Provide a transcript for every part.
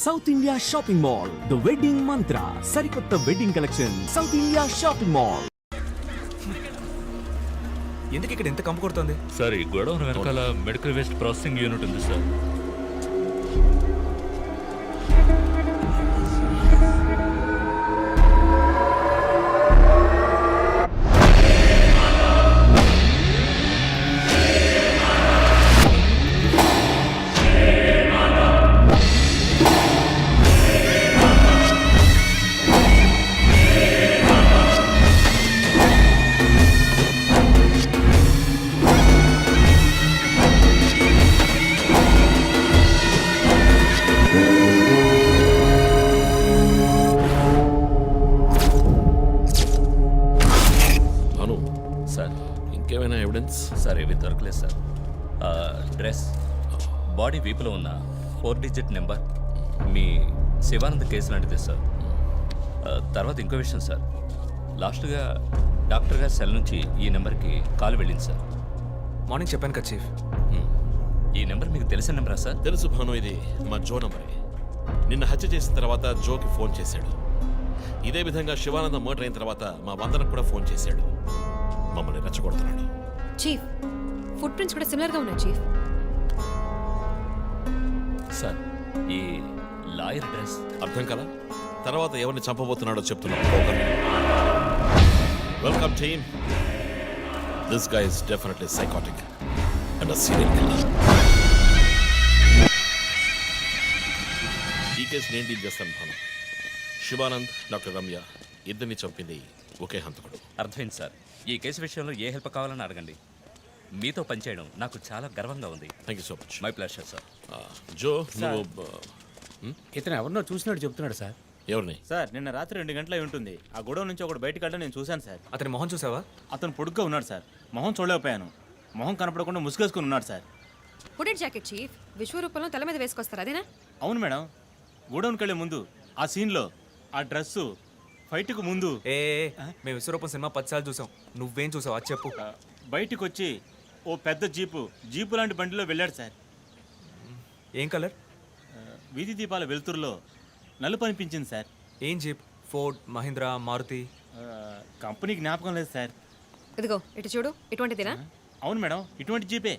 South India shopping mall the wedding Mantra సరికొత్త wedding collection south India shopping mall ఎందుకు ఇక్కడ ఎంత కంపు కొడుతుంది సార్ ఈ గొడవను వెనకాల మెడికల్ వేస్ట్ ప్రాసెసింగ్ యూనిట్ ఉంది సార్ మెజర్మెంట్స్ సార్ ఇవి దొరకలేదు సార్ డ్రెస్ బాడీ వీపులో ఉన్న ఫోర్ డిజిట్ నెంబర్ మీ శివానంద్ కేసు లాంటిది సార్ తర్వాత ఇంకో విషయం సార్ లాస్ట్గా డాక్టర్ గారి సెల్ నుంచి ఈ నెంబర్కి కాల్ వెళ్ళింది సార్ మార్నింగ్ చెప్పాను కదా చీఫ్ ఈ నెంబర్ మీకు తెలిసిన నెంబరా సార్ తెలుసు భాను ఇది మా జో నెంబర్ నిన్న హత్య చేసిన తర్వాత జోకి ఫోన్ చేశాడు ఇదే విధంగా శివానంద మర్డర్ అయిన తర్వాత మా వందనకు కూడా ఫోన్ చేశాడు మమ్మల్ని రెచ్చగొడుతున్నాడు చీఫ్ ఫుట్ ప్రింట్స్ కూడా సిమిలర్గా ఉన్నాయి చీఫ్ సార్ ఈ లాయర్ డ్రెస్ అర్థం కదా తర్వాత ఎవరిని చంపబోతున్నాడో చెప్తున్నాం welcome team this guy is definitely psychotic and serial killer ఈ కేసు నేను డీల్ చేస్తాను మనం శివానంద్ డాక్టర్ రమ్య ఇద్దరిని చంపింది ఒకే హంతకుడు అర్థమైంది సార్ ఈ కేసు విషయంలో ఏ హెల్ప్ కావాలని అడగండి మీతో పనిచేయడం నాకు చాలా గర్వంగా ఉంది thank you so much my pleasure sir Jo ఇతను ఎవరినో చూసినట్టు చెప్తున్నాడు సార్ ఎవరిని సార్ నిన్న రాత్రి రెండు గంటల ఉంటుంది ఆ గొడవ నుంచి ఒకటి బయటకు వెళ్ళడం నేను చూశాను సార్ అతని మొహం చూసావా అతను పొడుగ్గా ఉన్నాడు సార్ మొహం చూడలేకపోయాను మొహం కనపడకుండా ముసుగేసుకుని ఉన్నాడు సార్ పుడెడ్ జాకెట్ చీఫ్ విశ్వరూపంలో తల మీద వేసుకొస్తారు అదేనా అవును మేడం గోడౌన్కి వెళ్ళే ముందు ఆ సీన్లో ఆ డ్రెస్సు ఫైట్కు ముందు ఏ మేము విశ్వరూపం సినిమా పది సార్లు చూసాం నువ్వేం చూసావు అది చెప్పు బయటకు వచ్చి ఓ పెద్ద జీపు జీపు లాంటి బండిలో వెళ్ళాడు సార్ ఏం కలర్ వీధి దీపాల వెలుతురులో నలుపు అనిపించింది సార్ ఏం jeep Ford Mahindra Maruti company జ్ఞాపకం లేదు సార్ ఇదిగో ఇటు చూడు ఇటువంటిదేనా అవును మేడం ఇటువంటి జీపే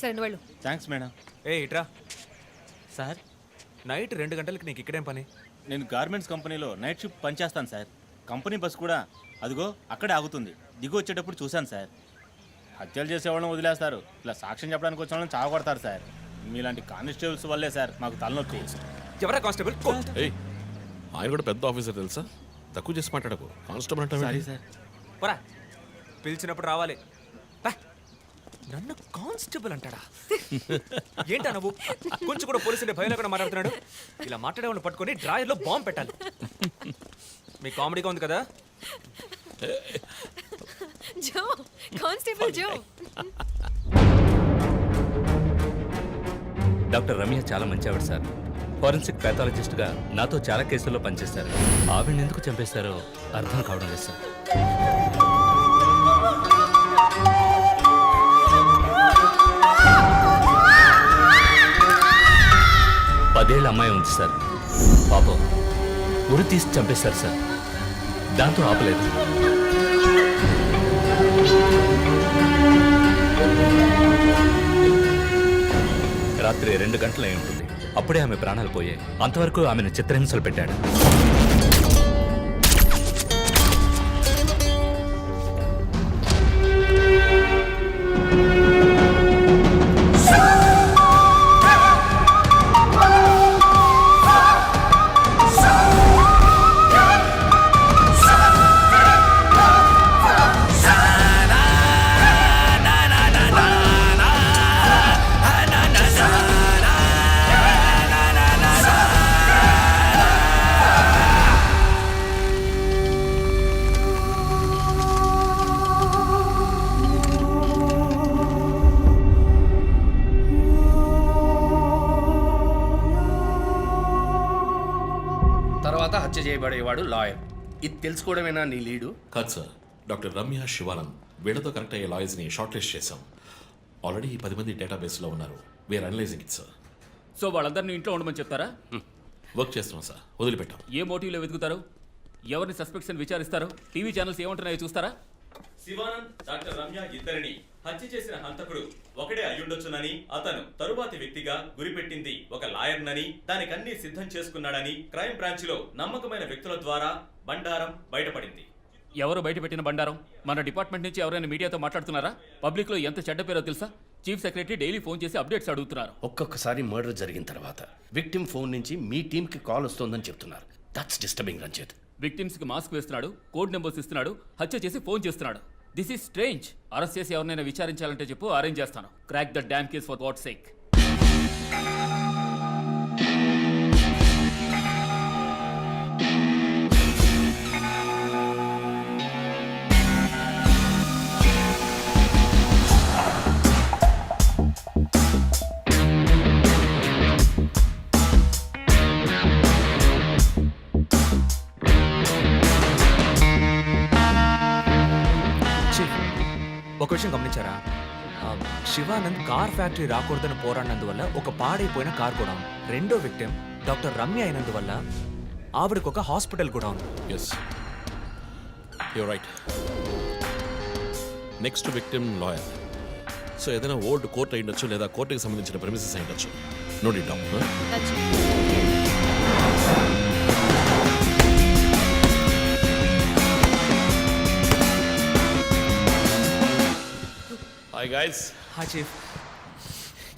సరే వాళ్ళు థ్యాంక్స్ మేడం ఏ ఇట్రా సార్ నైట్ రెండు గంటలకి నీకు ఇక్కడేం పని నేను గార్మెంట్స్ కంపెనీలో నైట్ షిఫ్ట్ పనిచేస్తాను సార్ కంపెనీ బస్ కూడా అదిగో అక్కడే ఆగుతుంది దిగి వచ్చేటప్పుడు చూశాను సార్ హత్యలు చేసేవాళ్ళని వదిలేస్తారు ఇలా సాక్ష్యం చెప్పడానికి వచ్చిన వాళ్ళని చావగొడతారు సార్ మీలాంటి కానిస్టేబుల్స్ వల్లే సార్ మాకు తలనొప్పి ఎవరా కానిస్టేబుల్ ఆయన కూడా పెద్ద ఆఫీసర్ తెలుసా తక్కువ చేసి మాట్లాడకు కానిస్టేబుల్ అంటే సార్ పోరా పిలిచినప్పుడు రావాలి నన్ను కానిస్టేబుల్ అంటాడా ఏంటా నువ్వు కొంచెం కూడా పోలీసు అంటే భయం లేకుండా మాట్లాడుతున్నాడు ఇలా మాట్లాడేవాడిని పట్టుకొని డ్రాయర్లో బాంబు పెట్టాలి మీ కామెడీగా ఉంది కదా జో కానిస్టేబుల్ జో డాక్టర్ రమ్య చాలా మంచి ఆవిడ సార్ ఫారెన్సిక్ గా నాతో చాలా కేసుల్లో పనిచేశారు ఆవిడని ఎందుకు చంపేస్తారో అర్థం కావడం లేదు సార్ పదేళ్ళ అమ్మాయి ఉంది సార్ పాపం ఉరి తీసి చంపేశారు సార్ దాంతో ఆపలేదు రాత్రి రెండు గంటలై ఉంటుంది అప్పుడే ఆమె ప్రాణాలు పోయాయి అంతవరకు ఆమెను చిత్రహింసలు పెట్టాడు నిలబడేవాడు లాయర్ ఇది తెలుసుకోవడమేనా నీ లీడు కాదు సార్ డాక్టర్ రమ్య శివానంద్ వీళ్ళతో కనెక్ట్ అయ్యే లాయర్స్ని షార్ట్ లిస్ట్ చేశాం ఆల్రెడీ పది మంది డేటాబేస్లో ఉన్నారు we're analysing it sir so వాళ్ళందరినీ ఇంట్లో ఉండమని చెప్తారా వర్క్ చేస్తున్నాం సార్ వదిలిపెట్టాం ఏ మోటివ్లో వెతుకుతారు ఎవరిని సస్పెక్షన్ విచారిస్తారు టీవీ ఛానల్స్ ఏమంటున్నాయో చూస్తారా శివానంద్ డాక్టర్ రమ్య ఇద్దరిని హత్య చేసిన హంతకుడు ఒకడే అయ్యుండొచ్చునని అతను తరువాతి వ్యక్తిగా గురిపెట్టింది ఒక లాయర్నని దానికన్నీ సిద్ధం చేసుకున్నాడని క్రైమ్ బ్రాంచ్ లో నమ్మకమైన వ్యక్తుల ద్వారా బండారం బయటపడింది ఎవరు బయటపెట్టిన బండారం మన డిపార్ట్మెంట్ నుంచి ఎవరైనా మీడియాతో మాట్లాడుతున్నారా పబ్లిక్ లో ఎంత చెడ్డ పేరో తెలుసా చీఫ్ సెక్రటరీ డైలీ ఫోన్ చేసి అప్డేట్స్ అడుగుతున్నారు ఒక్కొక్కసారి మర్డర్ జరిగిన తర్వాత విక్టిమ్ ఫోన్ నుంచి మీ టీంకి కాల్ వస్తుందని చెప్తున్నారు దట్స్ డిస్టర్బింగ్ రంజిత్ విక్టిమ్స్ కి మాస్క్ వేస్తున్నాడు కోడ్ నెంబర్స్ ఇస్తున్నాడు హత్య చేసి ఫోన్ చేస్తున్నాడు దిస్ ఈస్ స్ట్రేంజ్ అరెస్ట్ చేసి ఎవరినైనా విచారించాలంటే చెప్పు అరేంజ్ చేస్తాను crack the damn case for what sake ఒక విషయం గమనించారా శివానంద్ కార్ ఫ్యాక్టరీ రాకూడదని పోరాడినందువల్ల ఒక పాడైపోయిన కార్ కూడా రెండో విక్టిం డాక్టర్ రమ్య అయినందువల్ల ఆవిడకు ఒక హాస్పిటల్ కూడా yes you right next victim lawyer so ఏదైనా ఓల్డ్ కోర్ట్ అయి లేదా కోర్టుకి సంబంధించిన ప్రెమిసెస్ అయి ఉండొచ్చు no doubt hi guys hi chief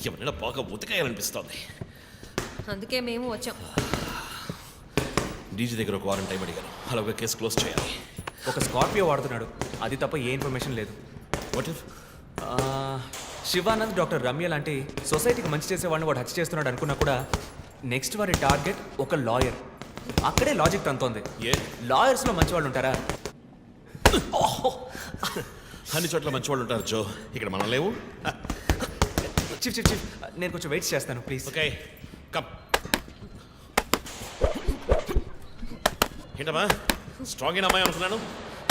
ఎవరైనా బాగా ఉతకాయాలనిపిస్తోంది అందుకే మేము వచ్చాం డీజీ దగ్గర ఒక వారం టైం అడిగాను ఒక కేసు క్లోజ్ చేయాలి ఒక స్కార్పియో వాడుతున్నాడు అది తప్ప ఏ ఇన్ఫర్మేషన్ లేదు what if Shivanand doctor Ramya లాంటి సొసైటీకి మంచి చేసేవాడిని వాడు హత్య చేస్తున్నాడు అనుకున్నా కూడా నెక్స్ట్ వారి టార్గెట్ ఒక లాయర్ అక్కడే లాజిక్ తంతోంది లాయర్స్లో మంచి వాళ్ళు ఉంటారా అన్ని చోట్ల మంచి వాళ్ళు ఉంటారు జో ఇక్కడ మనం లేవు చీఫ్ చీఫ్ చీఫ్ నేను కొంచెం వెయిట్ చేస్తాను ప్లీజ్ ఓకే కమ్ ఏంటమ్మా స్ట్రాంగ్ అయిన అమ్మాయి అనుకున్నాను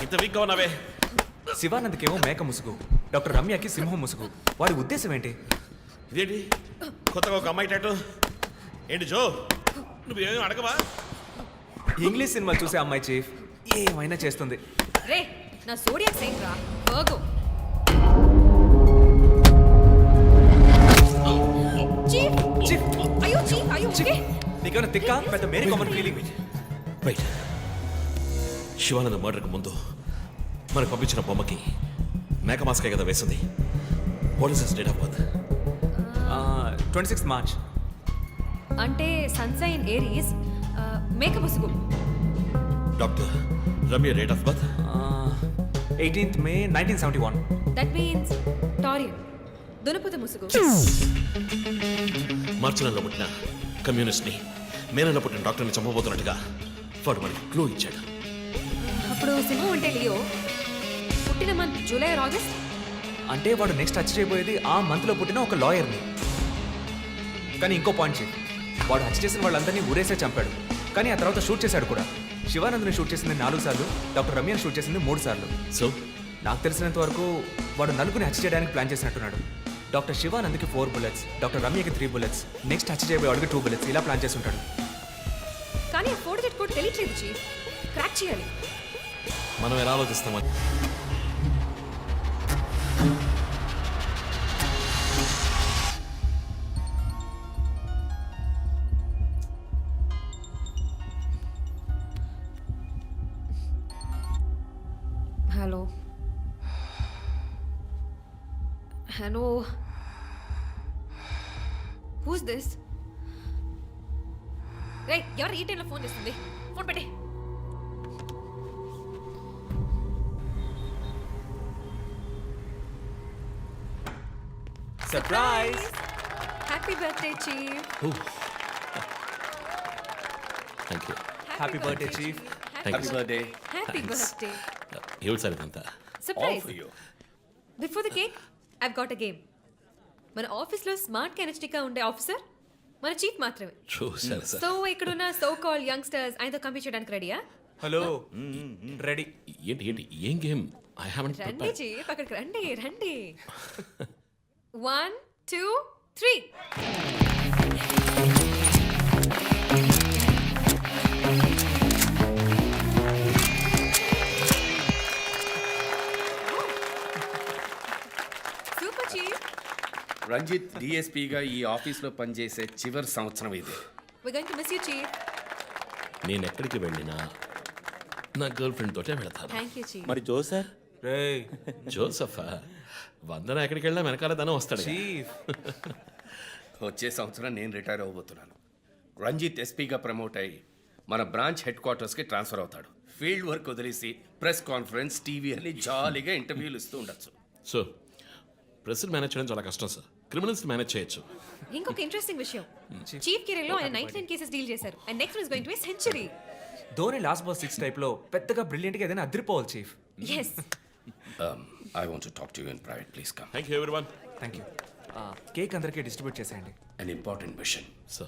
ఇంత వీక్గా ఉన్నావే శివానంద్కేమో మేక ముసుగు డాక్టర్ రమ్యకి సింహం ముసుగు వాడి ఉద్దేశం ఏంటి ఇదేంటి కొత్తగా ఒక అమ్మాయి టాటో ఏంటి జో నువ్వు ఏం అడగవా ఇంగ్లీష్ సినిమా చూసే అమ్మాయి చీఫ్ ఏమైనా చేస్తుంది రే నా సోడియాక్ సైన్ రా వర్గో శివానంద మర్డర్కి ముందు మనకు పంపించిన బొమ్మకి మేక మాస్కే కదా వేసింది what date of birth twenty six March అంటే సన్సైన్ ఏరీస్ మేక ముసుగు doctor Ramya date of birth eighteenth May nineteen seventy one that means Taurean దునపద ముసుగు మార్చి నెలలో పుట్టిన కమ్యూనిస్ట్ని మే నెలలో పుట్టిన డాక్టర్ని చంపబోతున్నట్టుగా వాడు మనకి క్లూ ఇచ్చాడు అప్పుడు సింహం అంటే లియో పుట్టిన మంత్ జూలై ఆర్ ఆగస్ట్ అంటే వాడు నెక్స్ట్ హత్య చేయబోయేది ఆ మంత్లో పుట్టిన ఒక లాయర్ని కానీ ఇంకో పాయింట్ చేయండి వాడు హత్య చేసిన వాళ్ళందరినీ ఊరేసే చంపాడు కానీ ఆ తర్వాత షూట్ చేశాడు కూడా శివానంద్ని షూట్ చేసింది నాలుగు సార్లు డాక్టర్ రమ్యను షూట్ చేసింది మూడు సార్లు సో నాకు తెలిసినంత వరకు వాడు నలుగురిని హత్య చేయడానికి ప్లాన్ చేసినట్టున్నాడు డాక్టర్ శివానంద్కి ఫోర్ బుల్లెట్స్ డాక్టర్ రమ్యకి త్రీ బుల్లెట్స్ నెక్స్ట్ హత్య చేయబోయే వాడికి టూ బుల్లెట్స్ ఇలా ప్లాన్ చేసి ఉంటాడు కానీ ఫోటో తెలియట్లేదు చీఫ్ క్రాక్ చేయాలి మనం ఎలా ఆలోచిస్తామని Hallo. Hello. Who's this? రే ఎవరు ఈ టైంలో ఫోన్ చేస్తుంది ఫోన్ పెట్టే surprise happy birthday chief thank you happy birthday chief happy birthday happy birthday దేవుడు సార్ ఇదంతా surprise before the cake I got a game మన ఆఫీస్లో స్మార్ట్ కెనెస్టిక్గా ఉండే ఆఫీసర్ మన చీఫ్ మాత్రమే చూసారు సార్ సో ఇక్కడున్న సో కాల్ యంగ్స్టర్స్ ఆయనతో కంపీట్ చేయడానికి రెడీయా హలో రెడీ ఏంటి ఏంటి ఏం గేమ్ ఐ హావెంట్ రండి చీఫ్ అక్కడికి రండి రండి వన్ టూ త్రీ రంజిత్ డిఎస్పీగా ఈ ఆఫీస్లో పనిచేసే చివరి సంవత్సరం ఇది నేను ఎక్కడికి వెళ్ళినా నా గర్ల్ ఫ్రెండ్ తోటే వెళతాను మరి జోసర్ సార్ జోసఫా వందన ఎక్కడికి వెళ్ళినా వెనకాల ధనం వస్తాడు వచ్చే సంవత్సరం నేను రిటైర్ అవ్వబోతున్నాను రంజిత్ ఎస్పీగా ప్రమోట్ అయ్యి మన బ్రాంచ్ హెడ్ క్వార్టర్స్కి ట్రాన్స్ఫర్ అవుతాడు ఫీల్డ్ వర్క్ వదిలేసి ప్రెస్ కాన్ఫరెన్స్ టీవీ అని జాలీగా ఇంటర్వ్యూలు ఇస్తూ ఉండొచ్చు సో ప్రెస్ మేనేజ్ చేయడం చాలా కష్టం సార్ క్రిమినల్స్ మేనేజ్ చేయొచ్చు ఇంకొక ఇంట్రెస్టింగ్ విషయం చీఫ్ hmm. కెరీర్లో ఆయన నైన్టీ నైన్ కేసెస్ డీల్ చేశారు and next is going to century Dhoni last ball six టైప్లో పెద్దగా బ్రిలియంట్గా ఏదైనా అదిరిపోవాలి chief yes I want to talk to you in private please come thank you everyone cake అందరికీ distribute చేసేయండి an important machine so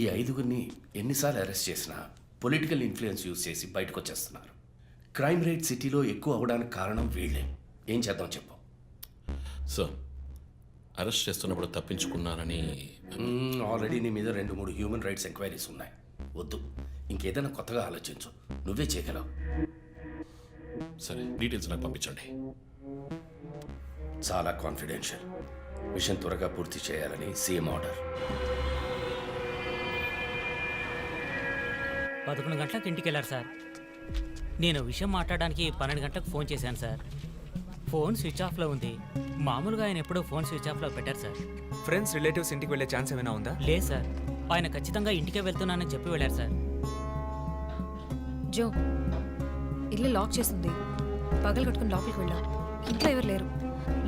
ఈ ఐదుగురిని ఎన్నిసార్లు arrest చేసినా పొలిటికల్ ఇన్ఫ్లుయెన్స్ యూజ్ చేసి బయటకు వచ్చేస్తున్నారు క్రైమ్ రేట్ సిటీలో ఎక్కువ అవడానికి కారణం వీళ్ళే ఏం చేద్దాం చెప్పు సో అరెస్ట్ చేస్తున్నప్పుడు తప్పించుకున్నానని ఆల్రెడీ నీ మీద రెండు మూడు హ్యూమన్ రైట్స్ ఎంక్వైరీస్ ఉన్నాయి వద్దు ఇంకేదైనా కొత్తగా ఆలోచించు నువ్వే చేయగలవు సరే డీటెయిల్స్ నాకు పంపించండి చాలా కాన్ఫిడెన్షియల్ మిషన్ త్వరగా పూర్తి చేయాలని సీఎం ఆర్డర్ పదకొండు గంటలకు ఇంటికి వెళ్ళారు సార్ నేను విషయం మాట్లాడడానికి పన్నెండు గంటలకు ఫోన్ చేశాను సార్ ఫోన్ స్విచ్ ఆఫ్లో ఉంది మామూలుగా ఆయన ఎప్పుడో ఫోన్ స్విచ్ లో పెట్టారు సార్ ఫ్రెండ్స్ రిలేటివ్స్ ఇంటికి వెళ్ళే ఛాన్స్ ఏమైనా ఉందా లేదు సార్ ఆయన ఖచ్చితంగా ఇంటికే వెళ్తున్నానని చెప్పి వెళ్ళారు సార్ జో ఇల్లు లాక్ చేసింది పగలు కట్టుకుని లోపలికి వెళ్ళాం ఇంట్లో ఎవరు లేరు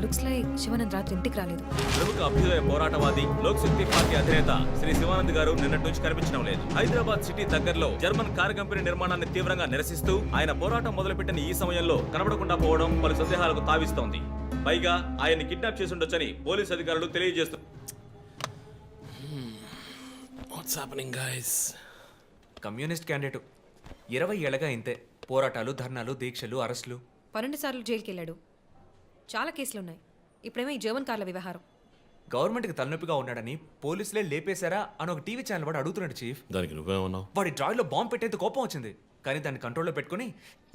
లుక్స్ లైక్ శివానంద్ రాత్రి ఇంటికి రాలేదు ప్రముఖ అభ్యుదయ పోరాటవాది లోక్ శక్తి పార్టీ అధినేత శ్రీ శివానంద్ గారు నిన్నటి నుంచి కనిపించడం లేదు హైదరాబాద్ సిటీ దగ్గరలో జర్మన్ కార్ కంపెనీ నిర్మాణాన్ని తీవ్రంగా నిరసిస్తూ ఆయన పోరాటం మొదలుపెట్టిన ఈ సమయంలో కనబడకుండా పోవడం పలు సందేహాలకు తావిస్తోంది పైగా ఆయన్ని కిడ్నాప్ చేసి ఉండొచ్చని పోలీస్ అధికారులు తెలియజేస్తున్నారు వాట్స్ గైస్ కమ్యూనిస్ట్ క్యాండిడేట్ ఇరవై ఏళ్ళగా ఇంతే పోరాటాలు ధర్నాలు దీక్షలు అరెస్టులు పన్నెండు సార్లు జైలుకి వెళ్ళాడు చాలా కేసులున్నాయి ఇప్పుడేమో ఈ జర్మన్ కార్ల వ్యవహారం గవర్నమెంట్కి తలనొప్పిగా ఉన్నాడని పోలీసులే లేపేశారా అని ఒక టీవీ ఛానల్ వాడు అడుగుతున్నాడు చీఫ్ దానికి నువ్వేమన్నావు వాడి డ్రాయిలో బాంబు పెట్టేంత కోపం వచ్చింది కానీ దాన్ని కంట్రోల్లో పెట్టుకుని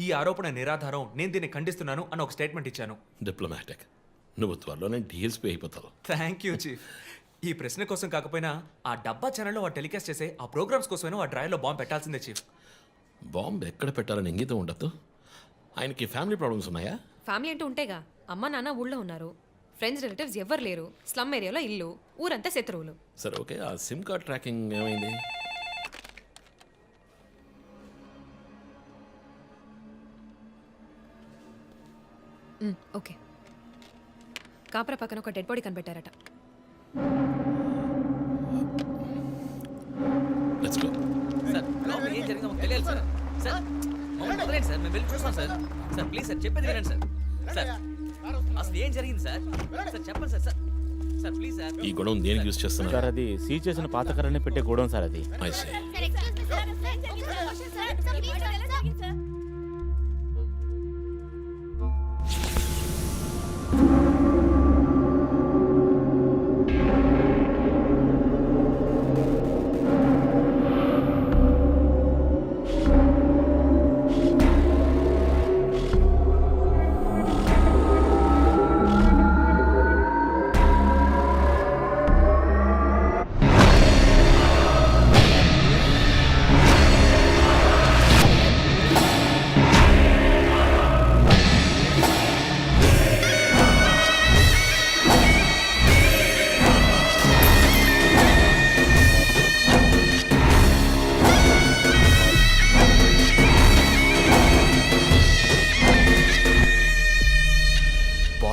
ఈ ఆరోపణ నిరాధారం నేను దీన్ని ఖండిస్తున్నాను అని ఒక స్టేట్మెంట్ ఇచ్చాను డిప్లొమాటిక్ నువ్వు త్వరలోనే డీల్స్ అయిపోతావు థ్యాంక్ యూ చీఫ్ ఈ ప్రశ్న కోసం కాకపోయినా ఆ డబ్బా ఛానల్లో ఆ టెలికాస్ట్ చేసే ఆ ప్రోగ్రామ్స్ కోసమైనా ఆ డ్రాయర్లో బాంబు పెట్టాల్సిందే చీఫ్ బాంబు ఎక్కడ పెట్టాలని ఇంగితం ఉండదు ఆయనకి ఫ్యామిలీ ప్రాబ్లమ్స్ ఉన్నాయా ఫ్యామిలీ అంటే ఉంటేగా అమ్మ నాన్న ఊళ్ళో ఉన్నారు ఫ్రెండ్స్ రిలేటివ్స్ ఎవ్వరు లేరు స్లమ్ ఏరియాలో ఇల్లు ఊరంతా శత్రువులు సరే ఓకే ఆ సిమ్ కార్డ్ ట్రాకింగ్ ఏమైంది ఓకే కాపర పక్కన ఒక dead body కనిపెట్టారట sir sir sir sir please sir sir జరిగింది సార్ సార్ చెప్పండి sir sir sir please sir ఈ గొడవను దేనికి యూస్ చేస్తున్నారు సార్ అది సీజ్ చేసిన పాత పెట్టే గోడౌన్ సార్ అది సార్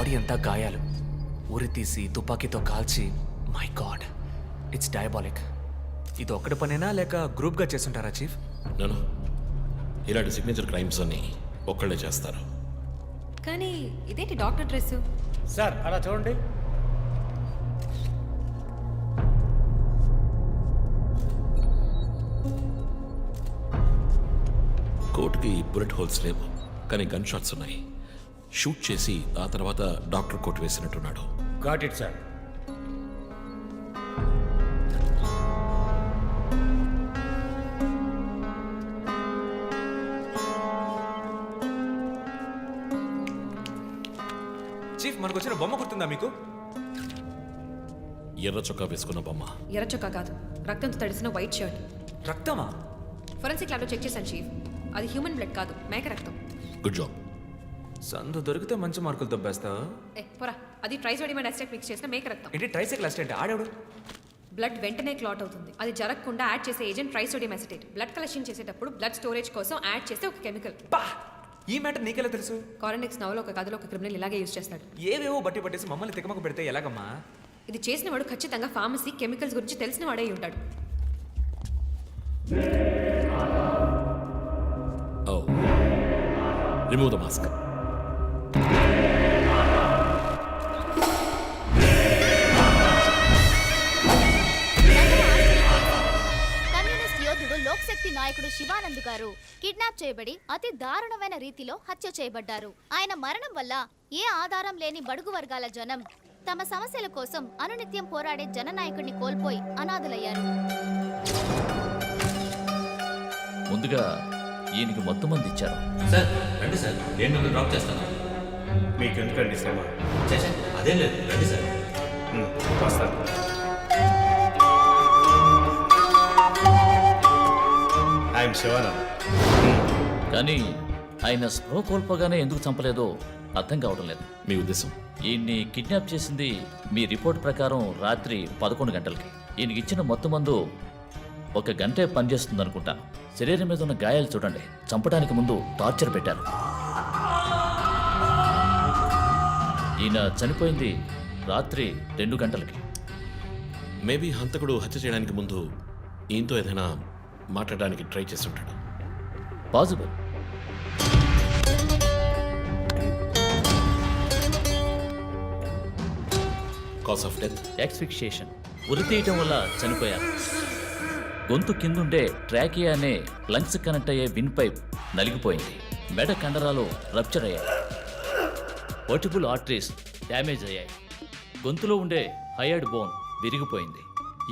బాడీ అంతా గాయాలు ఉరి తీసి తుపాకీతో కాల్చి మై గాడ్ ఇట్స్ డయాబాలిక్ ఇది ఒక్కడి పనేనా లేక గ్రూప్గా చేస్తుంటారా చీఫ్ నన్ను ఇలాంటి సిగ్నేచర్ క్రైమ్స్ అన్ని ఒక్కళ్ళే చేస్తారు కానీ ఇదేంటి డాక్టర్ డ్రెస్ సార్ అలా చూడండి కోర్టుకి బుల్లెట్ హోల్స్ లేవు కానీ గన్ షాట్స్ ఉన్నాయి షూట్ చేసి ఆ తర్వాత డాక్టర్ కోట్ వేసినట్టున్నాడు గాట్ ఇట్ సార్ చీఫ్ మనకు వచ్చిన బొమ్మ గుర్తుందా మీకు ఎర్ర చొక్కా వేసుకున్న బొమ్మ ఎర్ర చొక్కా కాదు రక్తంతో తడిసిన వైట్ షర్ట్ రక్తమా ఫొరెన్సిక్ ల్యాబ్లో చెక్ చేశాను చీఫ్ అది హ్యూమన్ బ్లడ్ కాదు మేక రక్తం గుడ్ జాబ్ సందు దొరికితే మంచి మార్కులు దొబ్బేస్తావు ఏ పోరా అది ట్రైసోడియం అసిటేట్ మిక్స్ చేసిన మేక రక్తం ఏంటి ట్రైసైకిల్ అసిస్టెంట్ ఆడేవాడు బ్లడ్ వెంటనే క్లాట్ అవుతుంది అది జరగకుండా యాడ్ చేసే agent trisodium acetate blood collection చేసేటప్పుడు బ్లడ్ స్టోరేజ్ కోసం యాడ్ చేసే ఒక కెమికల్ బా ఈ మ్యాటర్ నీకెలా తెలుసు కారనిక్స్ నవలో ఒక కథలో ఒక క్రిమినల్ ఇలాగే యూజ్ చేస్తాడు ఏవేవో బట్టి పట్టేసి మమ్మల్ని తికమక పెడితే ఎలాగమ్మా ఇది చేసిన వాడు ఖచ్చితంగా ఫార్మసీ కెమికల్స్ గురించి తెలిసిన వాడే ఉంటాడు Oh. Remove the mask. RSS నాయకుడు శివానంద్ గారు కిడ్నాప్ చేయబడి అతి దారుణమైన రీతిలో హత్య చేయబడ్డారు ఆయన మరణం వల్ల ఏ ఆధారం లేని బడుగు వర్గాల జనం తమ సమస్యల కోసం అనునిత్యం పోరాడే జననాయకుడిని కోల్పోయి అనాథులయ్యారు ముందుగా ఈయనకి మొత్తం మంది ఇచ్చారు సార్ రండి సార్ నేను మిమ్మల్ని డ్రాప్ చేస్తాను మీకు ఎందుకండి శ్రమ అదే లేదు రండి సార్ వస్తాను ఐఎమ్ శివానంద్ కానీ ఆయన స్పృహ కోల్పోగానే ఎందుకు చంపలేదో అర్థం కావడం లేదు మీ ఉద్దేశం ఈయన్ని కిడ్నాప్ చేసింది మీ రిపోర్ట్ ప్రకారం రాత్రి పదకొండు గంటలకి ఈయనకి ఇచ్చిన మొత్తం మందు ఒక గంటే పనిచేస్తుంది అనుకుంటా శరీరం మీద ఉన్న గాయాలు చూడండి చంపడానికి ముందు టార్చర్ పెట్టారు ఈయన చనిపోయింది రాత్రి రెండు గంటలకి మేబీ హంతకుడు హత్య చేయడానికి ముందు ఈయంతో ఏదైనా మాట్లాడడానికి ట్రై ఉంటాడు possible cause of death asphyxiation ఉరి తీయటం వల్ల చనిపోయారు గొంతు కిందుండే ట్రాకియా అనే లంగ్స్ కనెక్ట్ అయ్యే విన్ పైప్ నలిగిపోయింది మెడ కండరాలు రప్చర్ అయ్యాయి వర్టిబుల్ ఆర్టరీస్ డ్యామేజ్ అయ్యాయి గొంతులో ఉండే హయర్డ్ బోన్ విరిగిపోయింది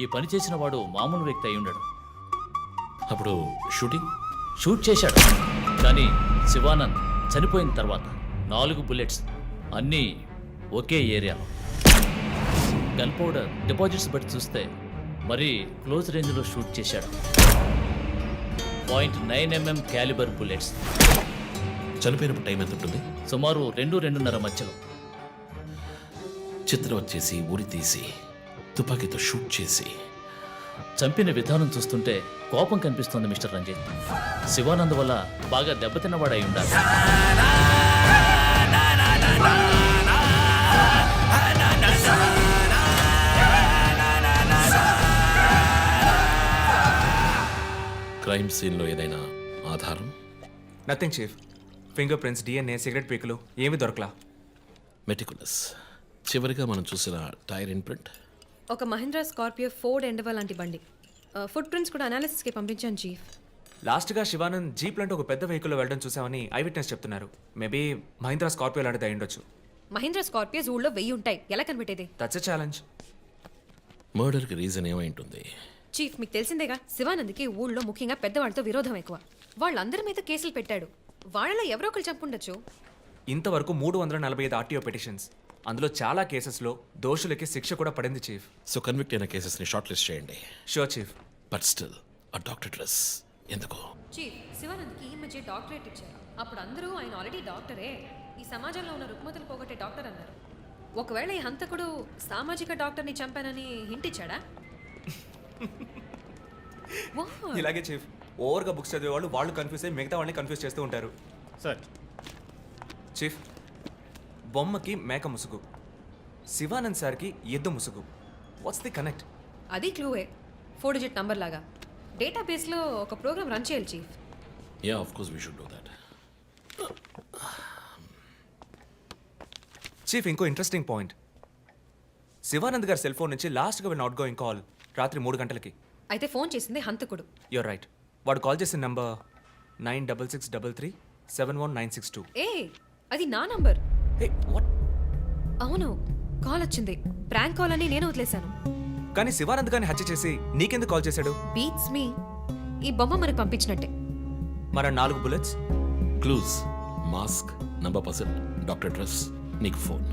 ఈ పని చేసిన వాడు మామూలు వ్యక్తి అయి ఉండడం అప్పుడు షూటింగ్ షూట్ చేశాడు కానీ శివానంద్ చనిపోయిన తర్వాత నాలుగు బుల్లెట్స్ అన్నీ ఒకే ఏరియాలో గన్ పౌడర్ డిపాజిట్స్ బట్టి చూస్తే మరీ క్లోజ్ రేంజ్లో షూట్ చేశాడు point nine MM calibre bullets చనిపోయినప్పుడు టైం ఎంత ఉంటుంది సుమారు రెండు రెండున్నర మధ్యలో చిత్రం వచ్చేసి ఉరి తీసి తుపాకీతో షూట్ చేసి చంపిన విధానం చూస్తుంటే కోపం కనిపిస్తోంది మిస్టర్ రంజిత్ శివానంద్ వల్ల బాగా దెబ్బతిన్నవాడై ఉండాలి క్రైమ్ సీన్లో ఏదైనా ఆధారం nothing chief fingerprints DNA cigarette పీకులు ఏమీ దొరకలా మెటికులస్ చివరిగా మనం చూసిన టైర్ ఇన్ప్రింట్ ఒక మహేంద్రా స్కార్పియో ఫోర్డ్ ఎండవా లాంటి బండి ఫుట్ ప్రింట్స్ కూడా అనాలిసిస్కి పంపించాను చీఫ్ లాస్ట్గా శివానంద్ జీప్ లాంటి ఒక పెద్ద వెహికల్లో వెళ్ళడం చూసామని ఐ విట్నెస్ చెప్తున్నారు మేబీ మహీంద్రా స్కార్పియో లాంటిది అయ్యుండొచ్చు మహేంద్రా స్కార్పియోస్ ఊళ్ళో వెయ్యి ఉంటాయి ఎలా కనిపెట్టేది దట్స్ ఎ ఛాలెంజ్ మర్డర్కి రీజన్ ఏమై ఉంటుంది చీఫ్ మీకు తెలిసిందేగా శివానంద్కి ఊళ్ళో ముఖ్యంగా పెద్దవాళ్ళతో విరోధం ఎక్కువ వాళ్ళందరి మీద కేసులు పెట్టాడు వాళ్ళలో ఎవరో ఒకరు చంపుండొచ్చు ఇంతవరకు మూడు వందల నలభై ఐదు ఆర్టీఓ పిటిషన్స్ అందులో చాలా కేసెస్లో దోషులకి శిక్ష కూడా పడింది చీఫ్ సో కన్విక్ట్ అయిన కేసెస్ని షార్ట్ లిస్ట్ చేయండి షూర్ చీఫ్ బట్ స్టిల్ ఆ డాక్టర్ డ్రెస్ ఎందుకు చీఫ్ శివానంద్కి ఈ మధ్య డాక్టరేట్ ఇచ్చారు అప్పుడు అందరూ ఆయన ఆల్రెడీ డాక్టరే ఈ సమాజంలో ఉన్న రుగ్మతలు పోగొట్టే డాక్టర్ అన్నారు ఒకవేళ ఈ హంతకుడు సామాజిక డాక్టర్ని చంపానని హింట్ ఇచ్చాడా ఇలాగే చీఫ్ ఓవర్గా బుక్స్ చదివే వాళ్ళు వాళ్ళు కన్ఫ్యూజ్ అయ్యి మిగతా వాళ్ళని కన్ఫ్యూజ్ చేస్తూ ఉంటారు సార్ చీఫ్ బొమ్మకి మేక ముసుగు శివానంద్ సార్కి ఎద్దు ముసుగు వాట్స్ ది కనెక్ట్ అది క్లూవే ఫోర్ డిజిట్ నంబర్ లాగా డేటాబేస్లో ఒక ప్రోగ్రామ్ రన్ చేయాలి chief yeah of course we should do that chief ఇంకో ఇంట్రెస్టింగ్ పాయింట్ శివానంద్ గారి సెల్ ఫోన్ నుంచి లాస్ట్గా వెళ్ళిన అవుట్ గోయింగ్ కాల్ రాత్రి మూడు గంటలకి అయితే ఫోన్ చేసింది హంతకుడు యూర్ రైట్ వాడు కాల్ చేసిన number nine double six double three seven one nine six two ఏ అది నా నంబర్ అవును కాల్ వచ్చింది ప్రాంక్ కాల్ అని నేను వదిలేశాను కానీ శివానంద్ గారిని హత్య చేసి నీకెందుకు కాల్ చేశాడు బీట్స్ మీ ఈ బొమ్మ మనకు పంపించినట్టే మన నాలుగు bullets clues mask number person doctor dress నీకు ఫోన్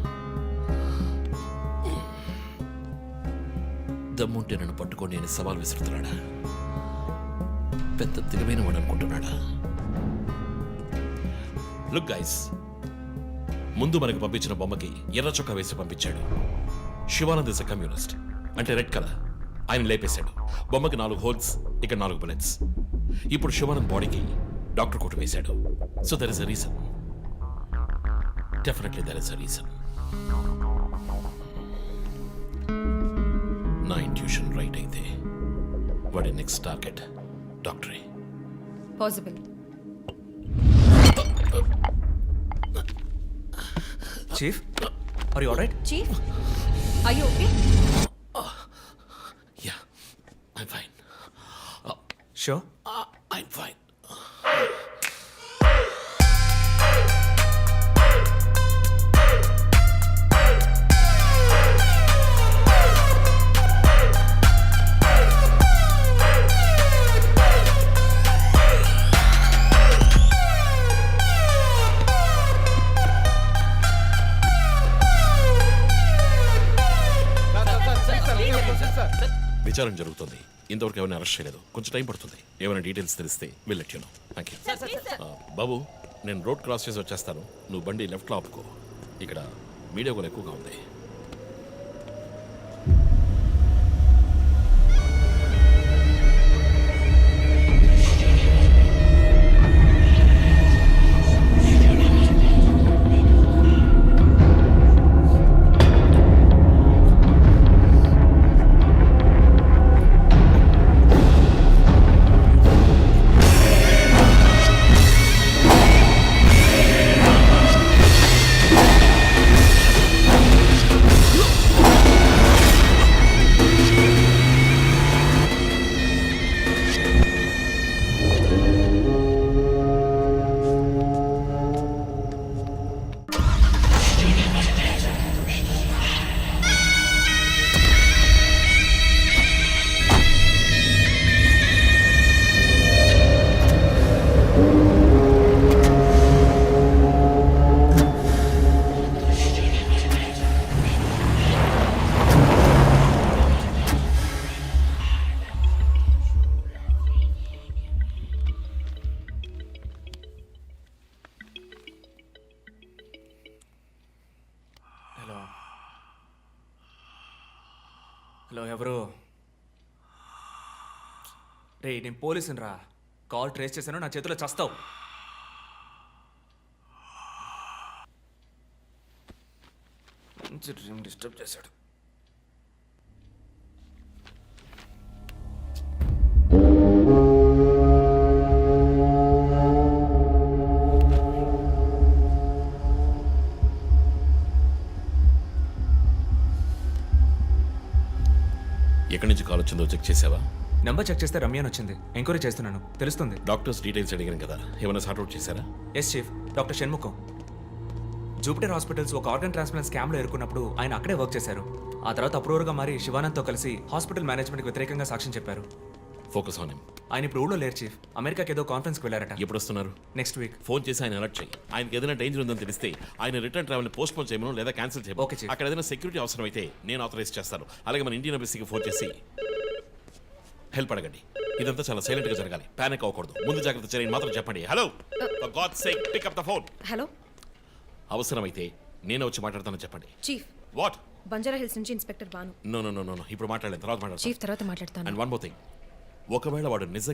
దమ్ముంటే నన్ను పట్టుకొని నేను సవాల్ విసురుతున్నాడా పెద్ద తెలివైన వాడు అనుకుంటున్నాడా లుక్ గైస్ ముందు మనకు పంపించిన బొమ్మకి ఎర్ర చొక్కా వేసి పంపించాడు శివానంద్ ఇస్ కమ్యూనిస్ట్ అంటే రెడ్ కలర్ ఆయన లేపేశాడు బొమ్మకి నాలుగు హోల్స్ ఇక నాలుగు బుల్లెట్స్ ఇప్పుడు శివానంద్ బాడీకి డాక్టర్ కోట్ వేశాడు so there is a reason definitely there is a reason నా ఇంట్యూషన్ రైట్ అయితే వాడి నెక్స్ట్ టార్గెట్ డాక్టరే possible Chief, are you alright? Chief, are you okay? Oh, yeah, I'm fine. Oh, sure? విచారణ జరుగుతుంది ఇంతవరకు ఎవరిని arrest చేయలేదు కొంచెం టైం పడుతుంది ఏమైనా డీటెయిల్స్ తెలిస్తే వెళ్ళట్టాను థ్యాంక్ యూ బాబు నేను రోడ్ క్రాస్ చేసి వచ్చేస్తాను నువ్వు బండి లెఫ్ట్లో ఆపుకో ఇక్కడ మీడియా కూడా ఎక్కువగా ఉంది హలో ఎవరు రే నేను పోలీసుని రా కాల్ ట్రేస్ చేశాను నా చేతిలో చస్తావు మంచి డిస్టర్బ్ చేశాడు నెంబర్ చెక్ చేస్తే రమ్య అని వచ్చింది ఎంక్వైరీ చేస్తున్నాను తెలుస్తుంది డాక్టర్స్ డీటెయిల్స్ అడిగాను కదా ఏమైనా అవుట్ చేశారా yes chief doctor Shanmukham Jupiter Hospitals ఒక ఆర్గన్ ట్రాన్స్ప్లాంట్ స్కామ్లో ఎరుకున్నప్పుడు ఆయన అక్కడే వర్క్ చేశారు ఆ తర్వాత అప్రూవర్గా మారి శివానంద్తో కలిసి హాస్పిటల్ మేనేజ్మెంట్కి వ్యతిరేకంగా సాక్ష్యం చెప్పారు ఫోకస్ ఆన్ ఆయన ఇప్పుడు ఊళ్ళో లేరు చీఫ్ అమెరికాకి ఏదో కాన్ఫరెన్స్కి వెళ్ళారట ఎప్పుడు వస్తున్నారు నెక్స్ట్ వీక్ ఫోన్ చేసి ఆయన అలర్ట్ చేయి ఆయనకి ఏదైనా డేంజర్ ఉందని తెలిస్తే ఆయన రిటర్న్ ట్రావెల్ పోస్ట్ పోన్ చేయమను లేదా క్యాన్సిల్ చేయమను ఓకే, అక్కడ ఏదైనా సెక్యూరిటీ అవసరం అయితే నేను ఆథరైజ్ చేస్తాను అలాగే మన ఇండియన్ ఎంబసీకి ఫోన్ చేసి హెల్ప్ అడగండి ఇదంతా చాలా సైలెంట్ గా జరగాలి పానిక్ అవ్వకూడదు ముందు జాగ్రత్త చర్యని మాత్రం చెప్పండి hello God sake pick up the phone hello అవసరమైతే నేను వచ్చి మాట్లాడతానని చెప్పండి చీఫ్ వాట్ బంజారా హిల్స్ నుంచి inspector Bhanu no no no no ఇప్పుడు మాట్లాడలేదు తర్వాత మాట్లాడతాను చీఫ్ తర్వాత మాట్లాడతాను అండ్ వన్ మోర్ థింగ్ ఒకవేళ వాడు నిజంగా